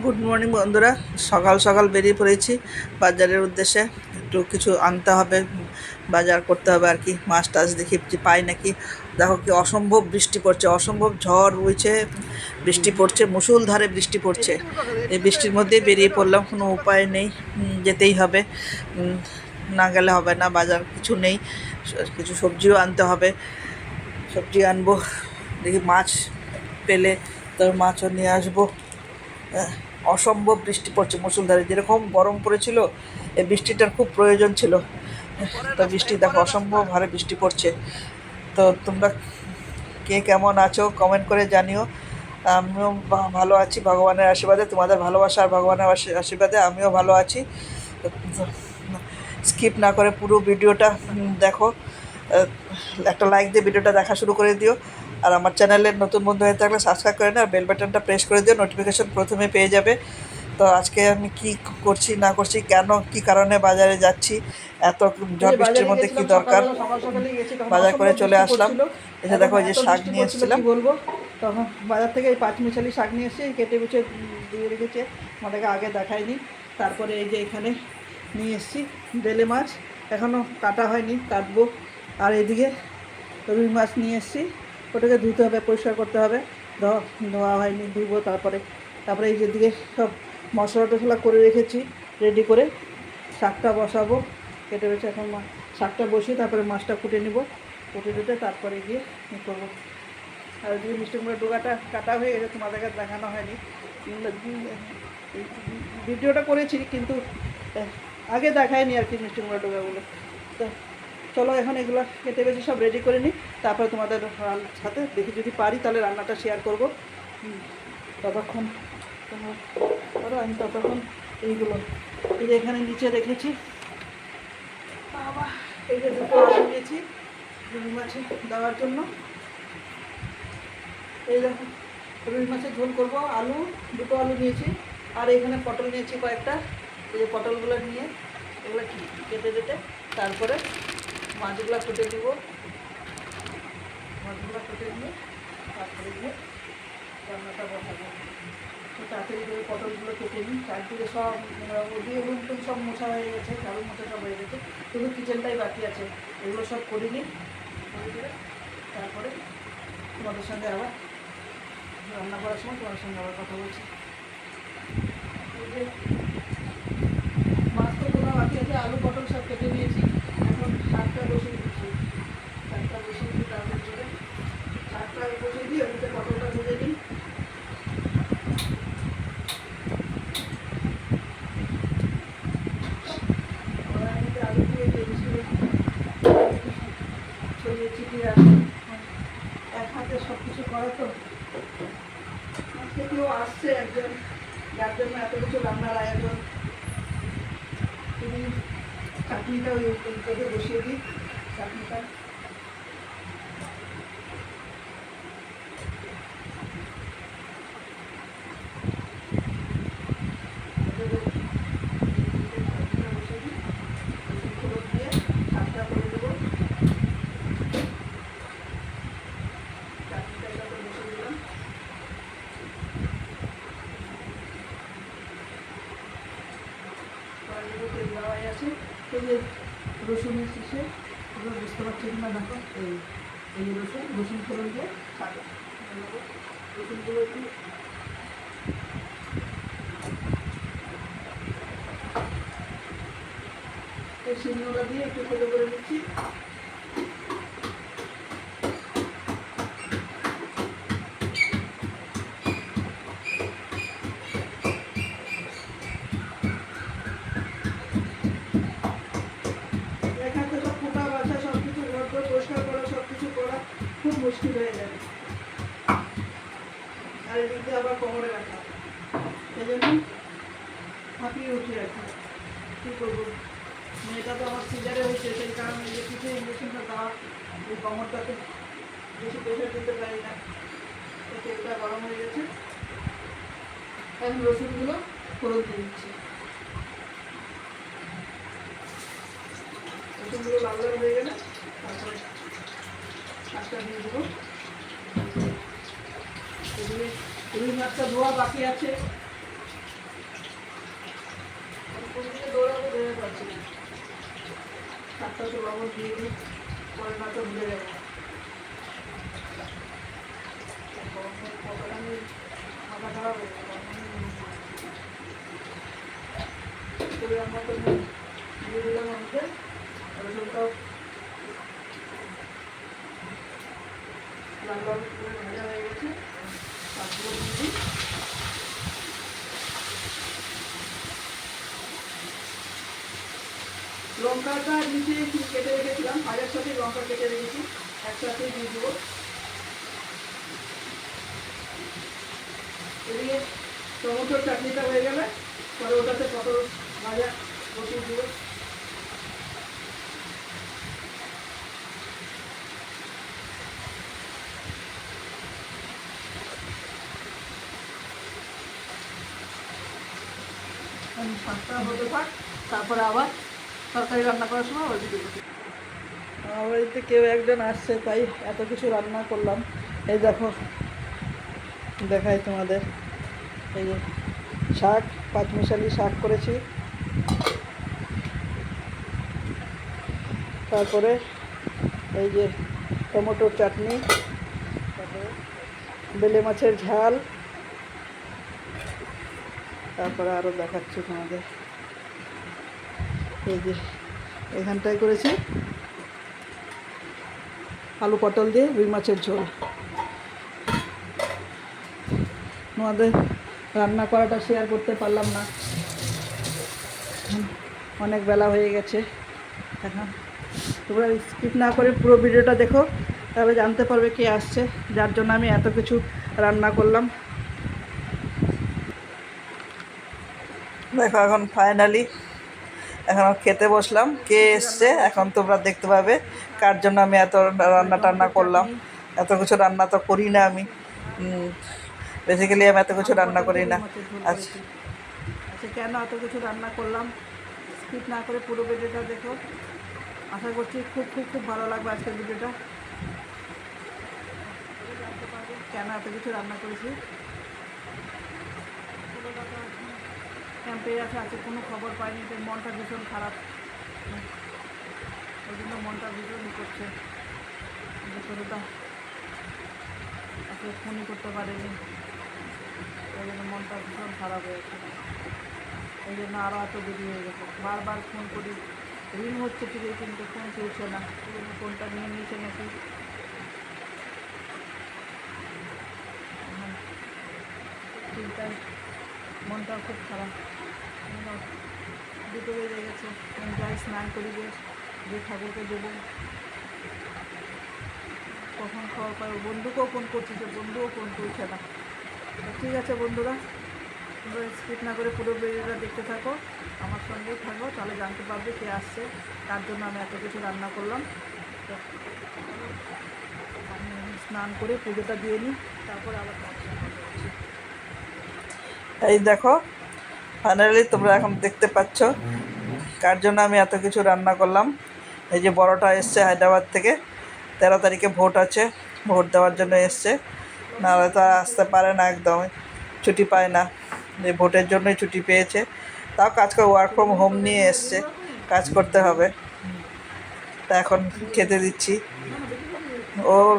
Good morning বন্ধুরা। সকাল সকাল বেরিয়ে পড়েছি বাজারের উদ্দেশ্যে। একটু কিছু আনতে হবে, বাজার করতে হবে আর কি। মাছ টাছ দেখি পাই নাকি। দেখো কি অসম্ভব বৃষ্টি পড়ছে, অসম্ভব ঝড় বইছে বৃষ্টি পড়ছে মুসুলধারে বৃষ্টি পড়ছে। এই বৃষ্টির মধ্যেই বেরিয়ে পড়লাম, কোনো উপায় নেই যেতেই হবে। না গেলে হবে না, বাজার কিছু নেই কিছু সবজিও আনতে হবে। সবজি আনব, দেখি মাছ পেলে তোর মাছও নিয়ে আসব। অসম্ভব বৃষ্টি পড়ছে মুসুলধারে। যেরকম গরম পড়েছিল, এই বৃষ্টিটার খুব প্রয়োজন ছিল। তো বৃষ্টি দেখো, অসম্ভব হারে বৃষ্টি পড়ছে। তো তোমরা কে কেমন আছো কমেন্ট করে জানিও। আমিও ভালো আছি ভগবানের আশীর্বাদে। তোমাদের ভালোবাসা আর ভগবানের আশী- আশীর্বাদে আমিও ভালো আছি। স্কিপ না করে পুরো ভিডিওটা দেখো। একটা লাইক দিয়ে ভিডিওটা দেখা শুরু করে দিও। আর আমার চ্যানেলের নতুন বন্ধু হয়ে থাকলে সাবস্ক্রাইব করে আর বেল বাটনটা প্রেস করে দিও নোটিফিকেশন প্রথমে পেয়ে যাবে। তো আজকে আমি কি করছি না করছি কেন কি কারণে বাজারে যাচ্ছি এত ঝড় বৃষ্টির মধ্যে কি দরকার? বাজার করে চলে আসলাম। এসে দেখো যে শাক নিয়ে এসেছিলাম। বলব? তখন বাজার থেকে এই পাঁচমিশালি শাক নিয়ে এসেছি কেটে কুচে দিয়ে রেখেছে। আমাদেরকে আগে দেখায়নি। তারপরে এই যে এখানে নিয়ে এসেছি বেলে মাছ। এখনও কাটা হয়নি কাটবো। আর এদিকে রুই মাছ নিয়ে এসেছি। ওটাকে ধুতে হবে, পরিষ্কার করতে হবে। ধোয়া হয়নি ধুবো তারপরে। তারপরে এই যেদিকে সব মশলা টশলা করে রেখেছি রেডি করে শাকটা বসাবো। কেটে বেছে এখন শাকটা বসিয়ে তারপরে মাছটা কুটে নিব। কুটে টুটে তারপরে গিয়ে ই করব। আর ওইদিকে মিষ্টি কুমড়া ডোকাটা কাটা হয়ে গেছে তোমাদেরকে দেখানো হয়নি। ভিডিওটা করেছি, কিন্তু আগে দেখায়নি আর কি মিষ্টি কুমড়া ডোকাগুলো তো চলো এখন এগুলো কেটে বেছে সব রেডি করে নিই। তারপরে তোমাদের সাথে দেখি যদি পারি তাহলে রান্নাটা শেয়ার করব। ততক্ষণ তোমরা করো আমি ততক্ষণ এইগুলো। এই যে এখানে নিচে রেখেছি। বাবা। এই যে দুটো আলু নিয়েছি রুই মাছে দেওয়ার জন্য। এই দেখো রুই মাছের ঝোল করব আলু দুটো আলু নিয়েছি। আর এখানে পটল নিয়েছি কয়েকটা। এই যে পটলগুলো নিয়ে এগুলো কেটে কেটে তারপরে মাছগুলো কেটে দিব মাছগুলো কেটে নিয়ে তারপরে দিয়ে রান্নাটা বসাবো। তো তাড়াতাড়ি করে পটলগুলো কেটে নিই। চারদিকে সব আহ, ওদিকে রুম টুম সব মোছা হয়ে গেছে ঝাড়ু মোছা সব হয়ে গেছে। শুধু কিচেনটাই বাকি আছে। এগুলো সব করে নিই। দিয়ে তারপরে তোমাদের সঙ্গে আবার রান্না করার সময় তোমাদের সঙ্গে আবার কথা বলছি। মাছ তো তোলা বাকি আছে আলু পটল সব কেটে নিয়েছি। এখন শাকটা বসিয়ে দিচ্ছি। শাকটা বসিয়ে দিই তারপরে করে শাকটা বসিয়ে দিয়ে ওদিকে পটলটা ভেজে নিই দিয়ে এক হাতে সব কিছু করা আজকে কেউ আসছে একজন। যার জন্য এত কিছু রান্নার আয়োজন। তুমি চাটনিটা ওই ওইটাকে বসিয়ে দিই। চাটনিটা। দিয়ে শাকটা রসুনের শেষে এবার বুঝতে পারছি না দেখো, এই এই রসুন রসুন ফোড়ন দিয়ে শাক রসুনগুলো একটু শিলনোড়া দিয়ে একটু করে নিচ্ছি এখান থেকে সব ফোটা বাছা সব কিছু ঘর করে পরিষ্কার করা সব কিছু করা খুব মুশকিল হয়ে যাবে। আর এদিকে আবার কোমরে রাখা। সেই জন্য হাঁপিয়ে উঠি আর কি। করব? মেয়েটা তো আমার সিজারে হয়েছে, সেই কারণে যে কিছু ইঞ্জেকশনটা দেওয়া এই কোমরটাতে বেশি প্রেশার দিতে পারি না। তো তেলটা গরম হয়ে গেছে। এখন রসুনগুলো ফোড়ন দিয়ে দিচ্ছি। রসুনগুলো লাল লাল হয়ে গেলে শাকটা দিয়ে দেবো। এগুলো রুই মাছটা ধোয়া বাকি আছে। দৌড়াবো বেরোতে পারছি না। শাকটা তো বাবু দিয়ে দিই পরে মাছটা ভুলে যাব। আমরা তো দিয়ে দিলাম আমাদের। লঙ্কাটা নিচে কেটে রেখেছিলাম। ভাজার সাথে লঙ্কা কেটে রেখেছি। একসাথে দিয়ে দেবো। এদিকে টমেটোর চাটনিটা হয়ে গেলে পরে ওটাতে পটল ভাজা বসিয়ে দেবো শাকটা হতে থাক, তারপরে আবার তরকারি রান্না করার সময় দিকে বসি আমার বাড়িতে কেউ একজন আসছে, তাই এত কিছু রান্না করলাম। এই দেখো, দেখাই তোমাদের। এই যে শাক পাঁচমিশালি শাক করেছি। তারপরে এই যে টমেটোর চাটনি, তারপরে বেলে মাছের ঝাল। তারপরে আরও দেখাচ্ছি তোমাদের। এই যে, এখানটায় করেছি আলু পটল দিয়ে রুই মাছের ঝোল। তোমাদের রান্না করাটা শেয়ার করতে পারলাম না। অনেক বেলা হয়ে গেছে। এখন তোমরা স্কিপ না করে পুরো ভিডিওটা দেখো, তাহলে জানতে পারবে কে আসছে, যার জন্য আমি এত কিছু রান্না করলাম। দেখো এখন ফাইনালি এখন খেতে বসলাম, কে এসছে, এখন তোমরা দেখতে পাবে কার জন্য আমি এত রান্না টান্না করলাম। এত কিছু রান্না তো করি না আমি। বেসিক্যালি আমি এত কিছু রান্না করি না। আচ্ছা। আচ্ছা কেন এত কিছু রান্না করলাম? স্কিপ না করে পুরো ভিডিওটা দেখো। আশা করছি খুব খুব খুব ভালো লাগবে আজকের ভিডিওটা। কেন এত কিছু রান্না করেছি? ক্যাম্পে আছে আছে কোনো খবর পাইনি তো মনটা ভীষণ খারাপ। ওই জন্য মনটা ভীষণ ই করছে। ছোটোটা আজকে ফোনই করতে পারেনি। ওই জন্য মনটা ভীষণ খারাপ হয়েছে ওই জন্য আরও এত দেরি হয়ে গেছে। বারবার ফোন করি রিং হচ্ছে ঠিকই কিন্তু ফোন চলছে না। ওই জন্য ফোনটা নিয়ে নিয়েছে নাকি? এখন চিন্তায় মনটাও খুব খারাপ। দুটো বেজে গেছে। যাই, স্নান করি, যে ঠাকুরকে দেবো। কখন খাওয়া পাই বন্ধুকেও ফোন করছি যে বন্ধুও ফোন করছে না। ঠিক আছে বন্ধুরা, তোমরা স্কিপ না করে পুরো ভিডিওটা দেখতে থাকো, আমার সঙ্গেই থাকো, তাহলে জানতে পারবে কে আসছে, তার জন্য আমি এত কিছু রান্না করলাম। আমি স্নান করে পুজোটা দিয়ে নিই, তারপর আবার তোমার সঙ্গে কথা বলছি। এই দেখো ফাইনালি তোমরা এখন দেখতে পাচ্ছ কার জন্য আমি এত কিছু রান্না করলাম। এই যে বড়টা এসছে হায়দ্রাবাদ থেকে, তেরো তারিখে ভোট আছে, ভোট দেওয়ার জন্য এসছে। নাহলে তো আর আসতে পারে না একদমই ছুটি পায় না। যে ভোটের জন্যই ছুটি পেয়েছে। তাও কাজ করে ওয়ার্ক ফ্রম হোম নিয়ে এসছে, কাজ করতে হবে। তা এখন খেতে দিচ্ছি। ওর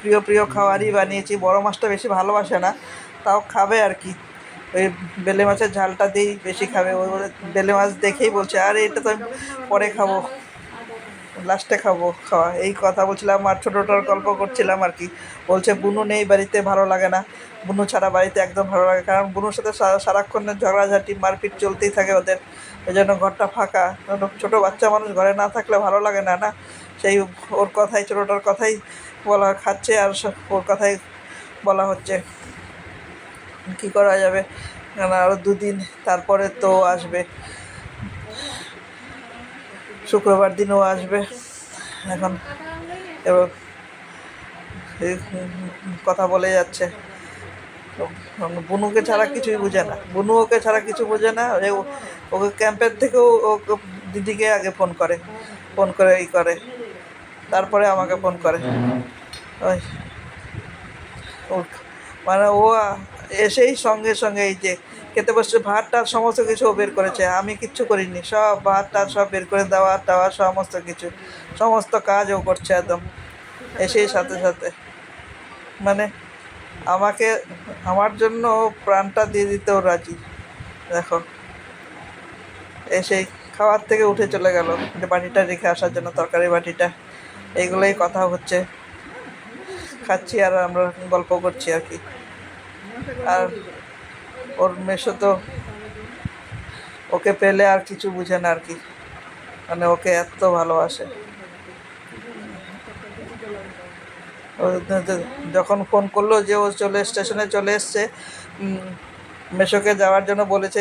প্রিয় প্রিয় খাবারই বানিয়েছি, বড় মাছটা বেশি ভালোবাসে না, তাও খাবে আর কি। ওই বেলে মাছের ঝালটা দিই বেশি খাবে। ওই বলে, বেলে মাছ দেখেই বলছে, আরে, এটা তো আমি পরে খাব। লাস্টে খাব খাওয়া। এই কথা বলছিলাম আর ছোটোটার গল্প করছিলাম আর কি। বলছে, বুনু নেই বাড়িতে, ভালো লাগে না। বুনু ছাড়া বাড়িতে একদম ভালো লাগে কারণ বুনুর সাথে সারা- সারাক্ষণের ঝগড়াঝাটি, মারপিট চলতেই থাকে ওদের। এই জন্য ঘরটা ফাঁকা। ছোটো বাচ্চা মানুষ ঘরে না থাকলে ভালো লাগে না না? সেই ওর কথাই, ছোটোটার কথাই বলা, খাচ্ছে আর ওর কথাই বলা হচ্ছে। কি করা যাবে? কারণ আরও দুদিন তারপরে তো আসবে। শুক্রবার দিনও আসবে। এখন এবার এই কথা বলে যাচ্ছে। বুনুকে ছাড়া কিছুই বোঝে না। বুনু ওকে ছাড়া কিছু বোঝে না। ওকে ক্যাম্পের থেকেও ও দিদিকে আগে ফোন করে। ফোন করে ই করে। তারপরে আমাকে ফোন করে। ওই। মানে ও এসেই সঙ্গে সঙ্গে এই যে খেতে বসছে ভাত টাত সমস্ত কিছু বের করেছে। আমি কিচ্ছু করিনি। সব ভাত টাত সব বের করে দেওয়া টাওয়া সমস্ত কিছু। সমস্ত কাজও করছে একদম। এসেই সাথে সাথে। মানে আমাকে, আমার জন্য প্রাণটা দিয়ে দিতেও রাজি। দেখো। এসেই খাওয়ার থেকে উঠে চলে গেল। যে বাটিটা রেখে আসার জন্য, তরকারি বাটিটা। এইগুলোই কথা হচ্ছে। খাচ্ছি আর আমরা গল্প করছি আর কি। আর ওর মেশো তো ওকে পেলে আর কিছু বুঝে না আর কি। মানে ওকে এত ভালোবাসে। যখন ফোন করল যে ও চলে স্টেশনে চলে এসছে মেশোকে যাওয়ার জন্য বলেছে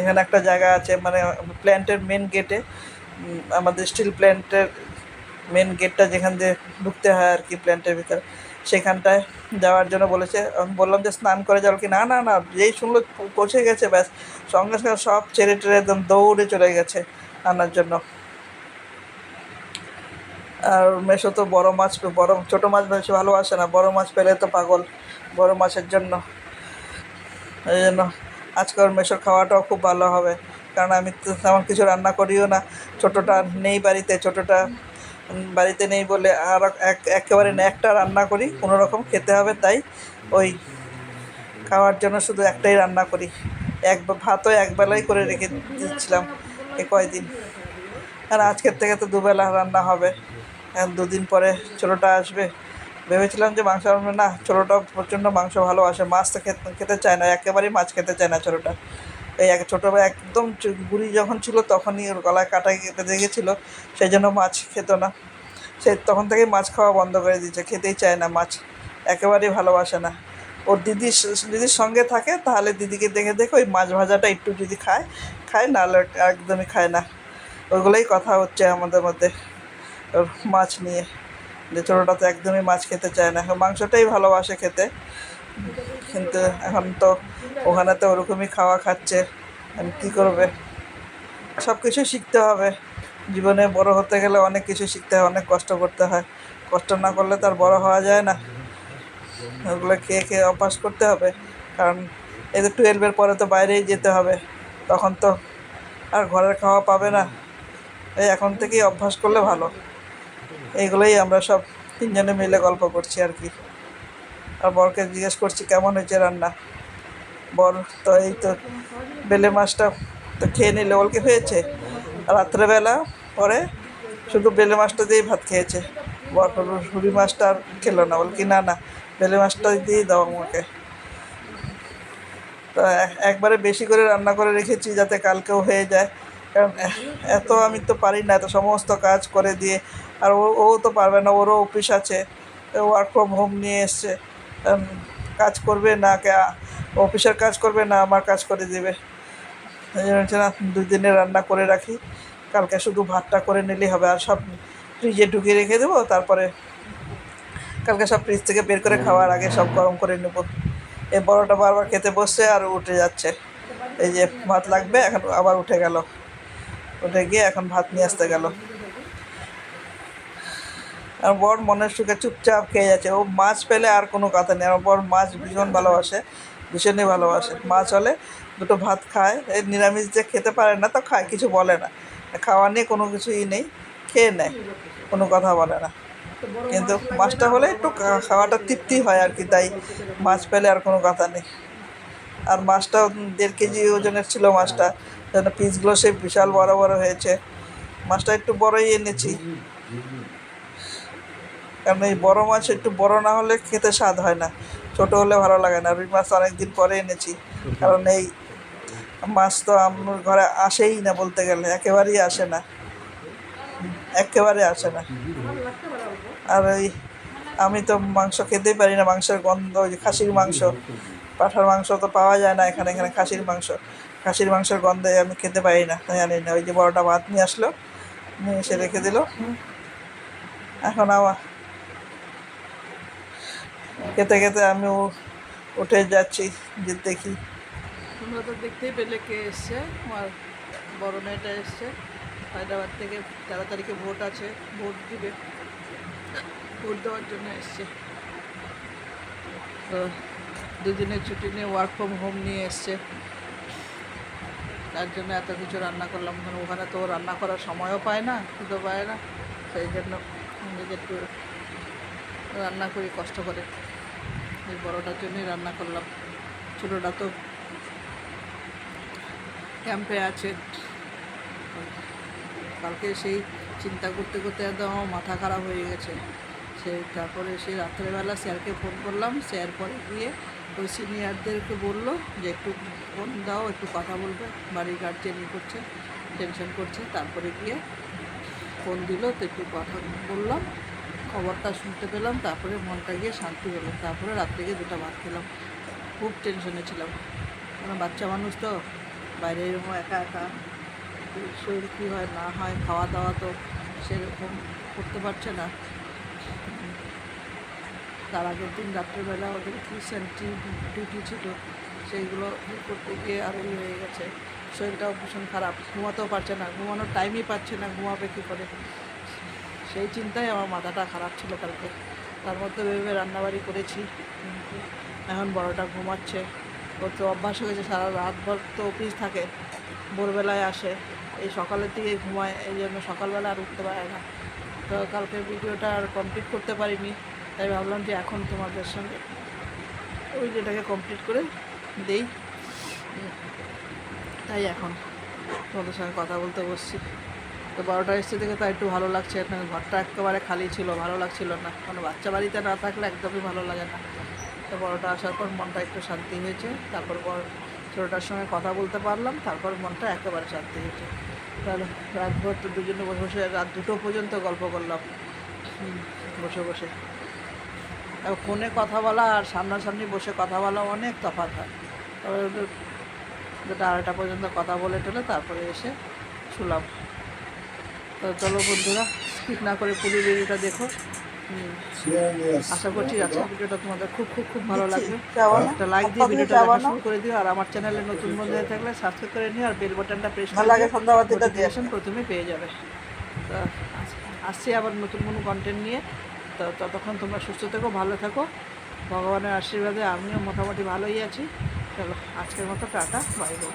এখানে একটা জায়গা আছে মানে প্ল্যান্টের মেন গেটে আমাদের স্টিল প্ল্যান্টের মেন গেটটা যেখান দিয়ে ঢুকতে হয় আর কি প্ল্যান্টের ভিতরে, সেখানটায় যাওয়ার জন্য বলেছে। আমি বললাম যে, স্নান করে যাও কি? না না না, যেই শুনলো পৌঁছে গেছে, ব্যাস। সঙ্গে সঙ্গে সব ছেড়ে টেরে একদম দৌড়ে চলে গেছে আনার জন্য। আর মেশো তো বড় মাছ, বড়, ছোটো মাছ বেশি ভালোবাসে না। বড় মাছ পেলে তো পাগল বড় মাছের জন্য। এই জন্য আজকাল মেশোর খাওয়াটাও খুব ভালো হবে। কারণ আমি তো তেমন কিছু রান্না করিও না। ছোটোটা নেই বাড়িতে, ছোটোটা বাড়িতে নেই বলে আর এক, একেবারে একটা রান্না করি, কোনো রকম খেতে হবে তাই ওই খাওয়ার জন্য শুধু একটাই রান্না করি। এক ভাতও একবেলাই করে রেখে দিচ্ছিলাম এ কয়দিন। আর আজকের থেকে তো দুবেলা রান্না হবে। দুদিন পরে ছোটোটা আসবে। ভেবেছিলাম যে মাংস না ছোটোটা প্রচণ্ড মাংস ভালোবাসে, মাছ তো খেতে খেতে চায় না, একেবারেই মাছ খেতে চায় না ছোটোটা। এই এক ছোটোবেলা একদম গুড়ি যখন ছিল তখনই ওর গলায় কাটা কেটে গেছিল সেই জন্য মাছ খেত না। সে তখন থেকেই মাছ খাওয়া বন্ধ করে দিয়েছে, খেতেই চায় না মাছ, একেবারেই ভালোবাসে না। ওর দিদি দিদির সঙ্গে থাকে, তাহলে দিদিকে দেখে দেখে ওই মাছ ভাজাটা একটু যদি খায় খায়, নাহলে একদমই খায় না। ওইগুলোই কথা হচ্ছে আমাদের মধ্যে, ওর মাছ নিয়ে। যে ছোটোটা তো একদমই মাছ খেতে চায় না, মাংসটাই ভালোবাসে খেতে। কিন্তু এখন তো ওখানে তো ওরকমই খাওয়া খাচ্ছে। এখন কী করবে? সব কিছু শিখতে হবে। জীবনে বড় হতে গেলে অনেক কিছু শিখতে হয়, অনেক কষ্ট করতে হয়। কষ্ট না করলে তো আর বড় হওয়া যায় না। ওগুলো খেয়ে খেয়ে অভ্যাস করতে হবে। কারণ তো টুয়েলভের পরে তো বাইরেই যেতে হবে। তখন তো আর ঘরের খাওয়া পাবে না। এই এখন থেকেই অভ্যাস করলে ভালো। এইগুলোই আমরা সব তিনজনে মিলে গল্প করছি আর কি। আর বরকে জিজ্ঞেস করছি, কেমন হয়েছে রান্না? বর, তো এই তো বেলে মাছটা তো খেয়ে নিলে। বলকে, হয়েছে। রাত্রেবেলা পরে শুধু বেলে মাছটা দিয়েই ভাত খেয়েছে। বর রুড়ি মাছটা আর খেলো না। বল কি না না, বেলে মাছটা দিয়েই দাও আমাকে। তো একবারে বেশি করে রান্না করে রেখেছি যাতে কালকেও হয়ে যায়। কারণ এত আমি তো পারি না, এত সমস্ত কাজ করে দিয়ে। আর ও ও তো পারবে না, ওরও অফিস আছে, ওয়ার্ক ফ্রম হোম নিয়ে এসছে। কাজ করবে না অফিসের কাজ করবে না, আমার কাজ করে দেবে। এই জন্য হচ্ছে না রান্না করে রাখি। কালকে শুধু ভাতটা করে নিলেই হবে, আর সব ফ্রিজে ঢুকিয়ে রেখে দেবো, তারপরে কালকে সব ফ্রিজ থেকে বের করে খাওয়ার আগে সব গরম করে নেব। এই বড়টা বারবার খেতে বসছে আর উঠে যাচ্ছে। এই যে ভাত লাগবে, এখন আবার উঠে গেল। উঠে গিয়ে এখন ভাত নিয়ে আসতে গেল। আর বর মনের সুখে চুপচাপ খেয়ে যাচ্ছে। ও মাছ পেলে আর কোনো কথা নেই। আমার বর মাছ ভীষণ ভালোবাসে, ভীষণই ভালোবাসে। মাছ হলে দুটো ভাত খায়। এই নিরামিষ যে খেতে পারে না তো খায়, কিছু বলে না। খাওয়া নিয়ে কোনো কিছুই নেই, খেয়ে নেয়, কোনো কথা বলে না। কিন্তু মাছটা হলে একটু খাওয়াটা তৃপ্তি হয় আর কি, তাই মাছ পেলে আর কোনো কথা নেই। আর মাছটা দেড় কেজি ওজনের ছিল মাছটা পিসগুলো সেই বিশাল বড় বড় হয়েছে। মাছটা একটু বড়ই এনেছি। কারণ এই বড়ো মাছ একটু বড় না হলে খেতে স্বাদ হয় না। ছোট হলে ভালো লাগে না। রুই মাছ অনেক দিন পরে এনেছি। কারণ এই মাছ তো আমার ঘরে আসেই না বলতে গেলে। একেবারেই আসে না। একেবারে আসে না। আর ওই আমি তো মাংস খেতেই পারি না। মাংসের গন্ধ, ওই খাসির মাংস। পাঠার মাংস তো পাওয়া যায় না এখানে। এখানে খাসির মাংস। খাসির মাংসের গন্ধে আমি খেতে পারি না। জানি না। ওই যে বড়টা ভাত নিয়ে আসলো। নিয়ে এসে রেখে দিল। এখন আমার খেতে খেতে আমি উঠে যাচ্ছি, যে দেখি। তোমরা তো দেখতেই পেলে কে এসছে আমার বড় মেয়েটা এসছে। হায়দ্রাবাদ থেকে তেরো তারিখে ভোট আছে, ভোট দিবে। ভোট দেওয়ার জন্য এসছে। তো দুদিনের ছুটি নিয়ে ওয়ার্ক ফ্রম হোম নিয়ে এসছে। তার জন্য এত কিছু রান্না করলাম, কারণ ওখানে তো রান্না করার সময়ও পায় না খেতে পায় না। সেই জন্য নিজে একটু রান্না করি, কষ্ট করে। এই বড়োটার জন্যই রান্না করলাম। ছোটোটা তো ক্যাম্পে আছে। কালকে সেই চিন্তা করতে করতে একদম আমার মাথা খারাপ হয়ে গেছে। সে তারপরে সেই রাত্রেবেলা স্যারকে ফোন করলাম। স্যার পরে গিয়ে ওই সিনিয়রদেরকে বলল যে একটু ফোন দাও, একটু কথা বলবে। বাড়ির গার্জেন করছে টেনশন করছে। তারপরে গিয়ে ফোন দিল, তো একটু কথা বললাম। খবরটা শুনতে পেলাম, তারপরে মনটা গিয়ে শান্তি হলো তারপরে রাত্রে গিয়ে দুটো ভাত খেলাম। খুব টেনশনে ছিলাম। কারণ বাচ্চা মানুষ তো, বাইরে এরকম একা একা। শরীর কী হয়, না হয় খাওয়া দাওয়া তো সেরকম করতে পারছে না। তার আগের দিন রাত্রেবেলা ওদের কী সেন্ট্রি ডিউটি ছিল, সেইগুলো করতে গিয়ে আরও ইয়ে হয়ে গেছে। শরীরটাও ভীষণ খারাপ। ঘুমাতেও পারছে না। ঘুমানোর টাইমই পাচ্ছে না, ঘুমাবে কী করে? সেই চিন্তায় আমার মাথাটা খারাপ ছিল কালকে। তার মধ্যে ভেবে রান্নাবাড়ি করেছি। এখন বড়টা ঘুমাচ্ছে। ওর তো অভ্যাস হয়ে গেছে, সারা রাতভর তো অফিস থাকে। ভোরবেলায় আসে। এই সকালের দিকে ঘুমায়, এই জন্য সকালবেলা আর উঠতে পারে না। তো কালকে ভিডিওটা আর কমপ্লিট করতে পারিনি। তাই ভাবলাম যে এখন তোমাদের সঙ্গে ওই যেটাকে কমপ্লিট করে দেই। তাই এখন তোমাদের সঙ্গে কথা বলতে বসছি। তো বারোটা এসছে থেকে তাই একটু ভালো লাগছে, এখানে ঘরটা একেবারে খালি ছিল, ভালো লাগছিল না। কোনো বাচ্চা বাড়িতে না থাকলে একদমই ভালো লাগে না। তো বড়োটা আসার পর মনটা একটু শান্তি হয়েছে, তারপর বড় ছোটোটার সঙ্গে কথা বলতে পারলাম, তারপর মনটা একেবারে শান্তি হয়েছে। তাহলে রাতভর তো দুজনে বসে বসে, রাত দুটো পর্যন্ত গল্প করলাম। বসে বসে। ফোনে কথা বলা আর সামনাসামনি বসে কথা বলা অনেক তফাৎ হয়। তবে দুটো আড়াইটা পর্যন্ত কথা বলে টলে তারপরে এসে শুলাম। তো চলো বন্ধুরা স্কিপ না করে পুরো ভিডিওটা দেখো। আশা করছি আজকের ভিডিওটা তোমাদের খুব খুব খুব ভালো লাগবে। একটা লাইক দিয়ে ভিডিওটা দেখা শুরু করে দিও আর আমার চ্যানেলে নতুন বন্ধু হয়ে থাকলে সাবস্ক্রাইব করে নিও আর বেল বাটনটা প্রেস করে লাগে সন্ধ্যাবাতিটা দিয়ে। নোটিফিকেশন প্রথমে পেয়ে যাবে। তো আস- আসছি আবার নতুন কোনো কন্টেন্ট নিয়ে। তো ততক্ষণ তোমরা সুস্থ থেকো ভালো থাকো। ভগবানের আশীর্বাদে আমিও মোটামুটি ভালোই আছি। চলো আজকের মতো টাটা বাই বাই